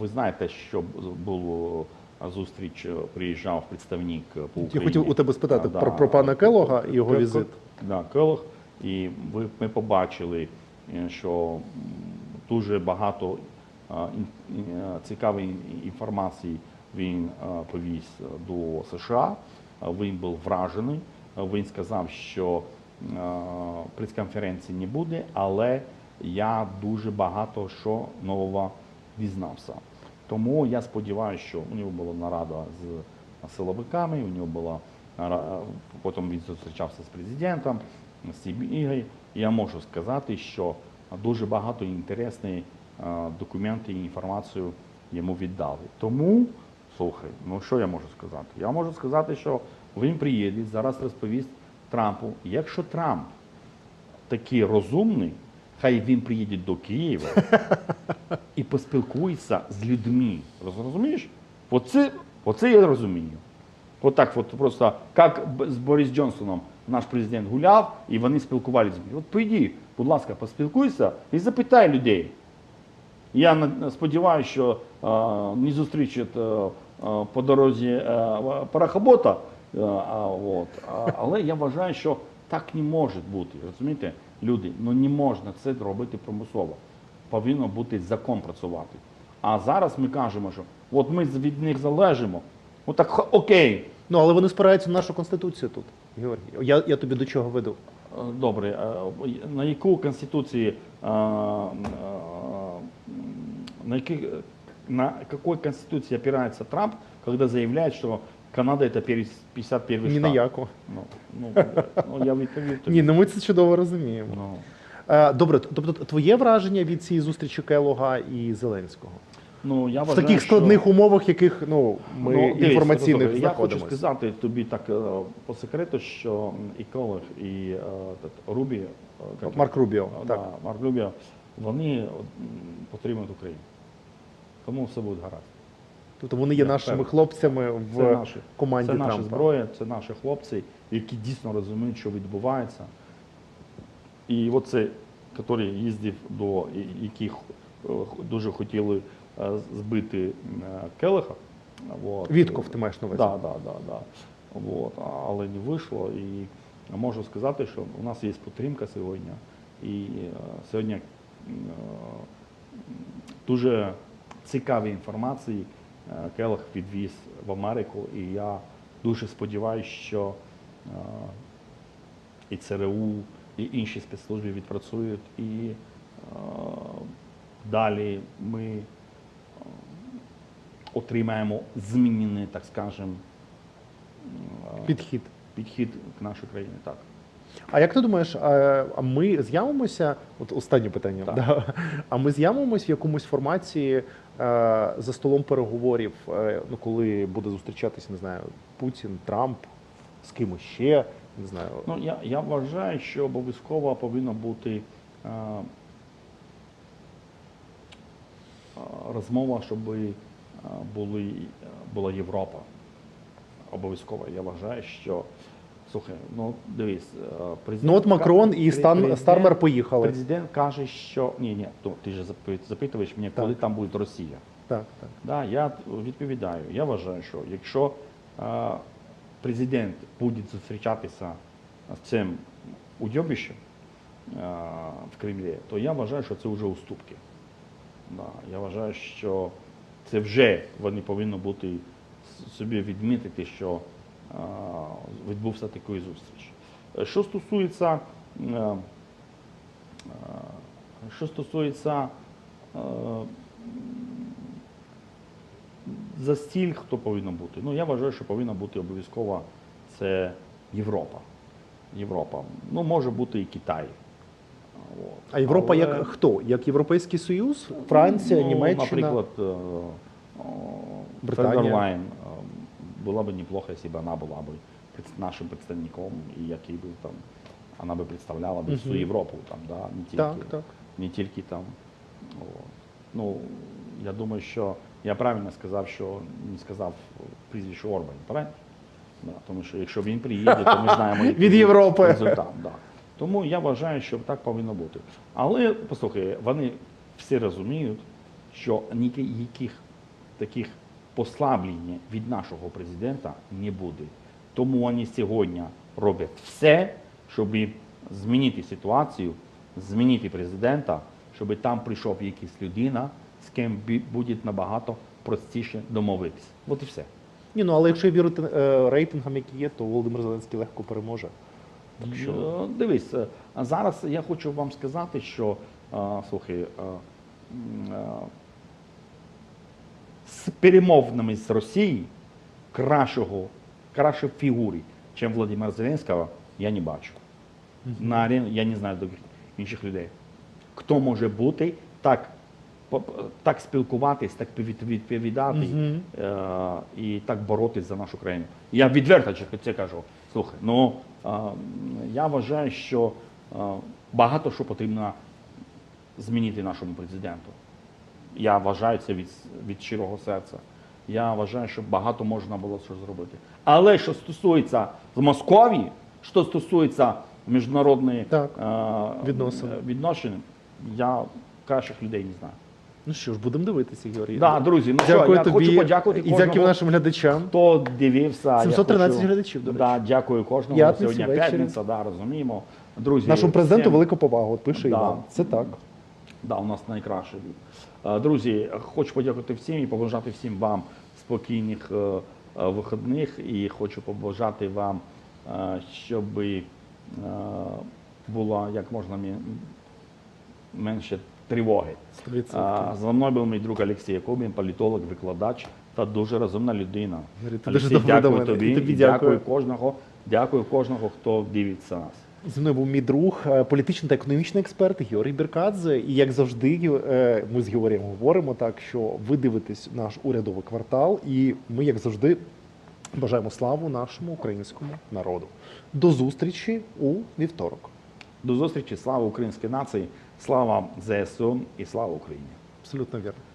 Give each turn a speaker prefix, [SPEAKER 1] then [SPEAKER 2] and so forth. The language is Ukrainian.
[SPEAKER 1] ви знаєте, що було зустріч, е, приїжджав представник е, по
[SPEAKER 2] Я хотів у тебе спитати
[SPEAKER 1] А,
[SPEAKER 2] про- про пана Келлога і його
[SPEAKER 1] Кел-
[SPEAKER 2] візит.
[SPEAKER 1] Да, Келлог. І ви, ми побачили, е, що дуже багато цікавої інформації він повіз до США. Він був вражений. Він сказав, що прес-конференції не буде, але я дуже багато що нового дізнався. Тому я сподіваюся, що у нього була нарада з силовиками, у нього була потім він зустрічався з президентом, з ігри. Я можу сказати, що дуже багато інтересних е, документів і інформацію йому віддали. Тому, слухай, ну що я можу сказати? Я можу сказати, що він приїде, зараз розповість Трампу. Якщо Трамп такий розумний, хай він приїде до Києва і поспілкується з людьми. Розумієш? Оце, оце я розумію. От так от просто, як з Борис Джонсоном наш президент гуляв, і вони спілкувалися з людьми. От прийди, будь ласка, поспілкуйся і запитай людей. Я сподіваюся, що е, не зустрічать е, е, по дорозі е, парахобота, а, от, а, але я вважаю, що так не може бути. Розумієте, люди, ну не можна це робити примусово. Повинно бути закон працювати. А зараз ми кажемо, що от ми від них залежимо. Ну так х- окей,
[SPEAKER 2] Ну але вони спираються на нашу конституцію тут. Георгій, я, я тобі до чого веду.
[SPEAKER 1] Е, Добре, е, на яку конституції, е, на, яких, на какой конституции опирается Трамп, когда заявляет, что Канада это 51
[SPEAKER 2] Ні
[SPEAKER 1] штат?
[SPEAKER 2] на яку.
[SPEAKER 1] Ну, ну, ну, я відповів тобі.
[SPEAKER 2] Ні, ну ми це чудово розуміємо.
[SPEAKER 1] Ну,
[SPEAKER 2] Е, Добре, тобто твоє враження від цієї зустрічі Келога і Зеленського
[SPEAKER 1] ну, я
[SPEAKER 2] в таких складних умовах, яких ну ми
[SPEAKER 1] Ну, дивись,
[SPEAKER 2] інформаційних
[SPEAKER 1] послухай, Я хочу сказати тобі так е, по секрету, що і Колег, і е, Рубі, е,
[SPEAKER 2] Марк Рубіо, так.
[SPEAKER 1] Марк Рубіо, вони підтримують Україну. Тому все буде гаразд.
[SPEAKER 2] Тобто вони є
[SPEAKER 1] Я
[SPEAKER 2] нашими
[SPEAKER 1] впевнений.
[SPEAKER 2] хлопцями в
[SPEAKER 1] Це наші,
[SPEAKER 2] команді
[SPEAKER 1] це наша
[SPEAKER 2] Трампа.
[SPEAKER 1] зброя, це наші хлопці, які дійсно розуміють, що відбувається. І оце, який їздив до яких е, дуже хотіли е, збити е, Келеха. От.
[SPEAKER 2] Вітков, ти маєш на увазі?
[SPEAKER 1] Да, да, да, да. Вот. Але не вийшло. І можу сказати, що у нас є підтримка сьогодні. І сьогодні дуже цікаві інформації е, Келех відвіз в Америку. І я дуже сподіваюся, що е, і ЦРУ, і інші спецслужби відпрацюють. І е, далі ми отримаємо змінений, так скажемо,
[SPEAKER 2] Підхід.
[SPEAKER 1] підхід к нашій країні. Так.
[SPEAKER 2] А як ти думаєш, а а ми з'явимося? От останнє питання.
[SPEAKER 1] Так.
[SPEAKER 2] Да. А ми з'явимося в якомусь форматі е, за столом переговорів, е, ну коли буде зустрічатися, не знаю, Путін, Трамп, з кимось ще, не знаю.
[SPEAKER 1] Ну, я, я вважаю, що обов'язково повинна бути е, е, розмова, щоб були, була Європа. Обов'язково. Я вважаю, що слухай, ну дивись, е, президент
[SPEAKER 2] Ну от Макрон і Стан Стармер поїхали.
[SPEAKER 1] Президент каже, що ні, ні, то ти ж запитуєш мене, коли
[SPEAKER 2] Так.
[SPEAKER 1] там буде Росія.
[SPEAKER 2] Так, так.
[SPEAKER 1] Да, я відповідаю. Я вважаю, що якщо е, президент буде зустрічатися з цим уйобищем е, в Кремлі, то я вважаю, що це вже уступки. Да, я вважаю, що це вже вони повинні бути собі відмітити, що відбувся такий зустріч. Що стосується, е, е, що стосується е, за стіль хто повинен бути? Ну, я вважаю, що повинна бути обов'язково це Європа. Європа. Ну, може бути і Китай. От.
[SPEAKER 2] А Європа
[SPEAKER 1] Але,
[SPEAKER 2] як хто? Як Європейський Союз, Франція,
[SPEAKER 1] ну,
[SPEAKER 2] Німеччина.
[SPEAKER 1] Наприклад. Федерлайн. Е, Було б неплохо, б вона була б нашим представником, і який би там, вона би представляла б всю Європу, там, да, не тільки
[SPEAKER 2] Так, так.
[SPEAKER 1] не тільки там. О, Ну, я думаю, що я правильно сказав, що не сказав прізвище Орбан, правильно? Да, тому що якщо він приїде, то ми знаємо
[SPEAKER 2] Від Європи.
[SPEAKER 1] результат. Да. Тому я вважаю, що так повинно бути. Але послухай, вони всі розуміють, що ніяких таких послаблень від нашого президента не буде. Тому вони сьогодні роблять все, щоб змінити ситуацію, змінити президента, щоб там прийшов якась людина, з ким буде набагато простіше домовитися. От і все.
[SPEAKER 2] Ні, ну але якщо вірити е, рейтингам, які є, то Володимир Зеленський легко переможе. Так що
[SPEAKER 1] Е, Дивись, е, зараз я хочу вам сказати, що е, слухай, з перемовними з Росією кращого, кращої фігури, ніж Володимира Зеленського, я не бачу. На арені я не знаю інших людей. Хто може бути так, так спілкуватись, так відповідати
[SPEAKER 2] Мгм.
[SPEAKER 1] е, і так боротись за нашу країну. Я відверто це кажу. Слухай, ну е, я вважаю, що е, багато що потрібно змінити нашому президенту. Я вважаю це від, від щирого серця. Я вважаю, що багато можна було що зробити. Але що стосується з Московії, що стосується міжнародної
[SPEAKER 2] Так,
[SPEAKER 1] е,
[SPEAKER 2] відносин.
[SPEAKER 1] я кращих людей не знаю.
[SPEAKER 2] ну що ж, будемо дивитися, Георгій.
[SPEAKER 1] Да, друзі, ну
[SPEAKER 2] Дякую
[SPEAKER 1] що, я
[SPEAKER 2] тобі
[SPEAKER 1] хочу подякувати
[SPEAKER 2] і дякую нашим глядачам.
[SPEAKER 1] хто дивився.
[SPEAKER 2] 713
[SPEAKER 1] хочу-
[SPEAKER 2] глядачів, до речі.
[SPEAKER 1] Да, дякую кожному.
[SPEAKER 2] П'ятниця
[SPEAKER 1] Сьогодні п'ятниця, да, розуміємо. Друзі,
[SPEAKER 2] Нашому президенту
[SPEAKER 1] всім-
[SPEAKER 2] велика повага. От пише
[SPEAKER 1] Да.
[SPEAKER 2] Іван. Це так.
[SPEAKER 1] Да, у нас найкраще. Е, Друзі, хочу подякувати всім і побажати всім вам спокійних е, е, вихідних. І хочу побажати вам, щоб було як можна менше тривоги.
[SPEAKER 2] 100%.
[SPEAKER 1] А, За мною був мій друг Олексій Якубін, політолог, викладач та дуже розумна людина. Олексій,
[SPEAKER 2] дуже
[SPEAKER 1] дякую тобі.
[SPEAKER 2] І тобі дякую.
[SPEAKER 1] дякую кожного, дякую кожного, хто дивиться нас.
[SPEAKER 2] Зі мною був мій друг, е, політичний та економічний експерт Георгій Біркадзе. І як завжди, е, ми з Георгієм говоримо так, що ви дивитесь наш урядовий квартал, і ми, як завжди, бажаємо славу нашому українському народу. До зустрічі у вівторок.
[SPEAKER 1] До зустрічі, слава українській нації, слава ЗСУ і слава Україні.
[SPEAKER 2] Абсолютно вірно.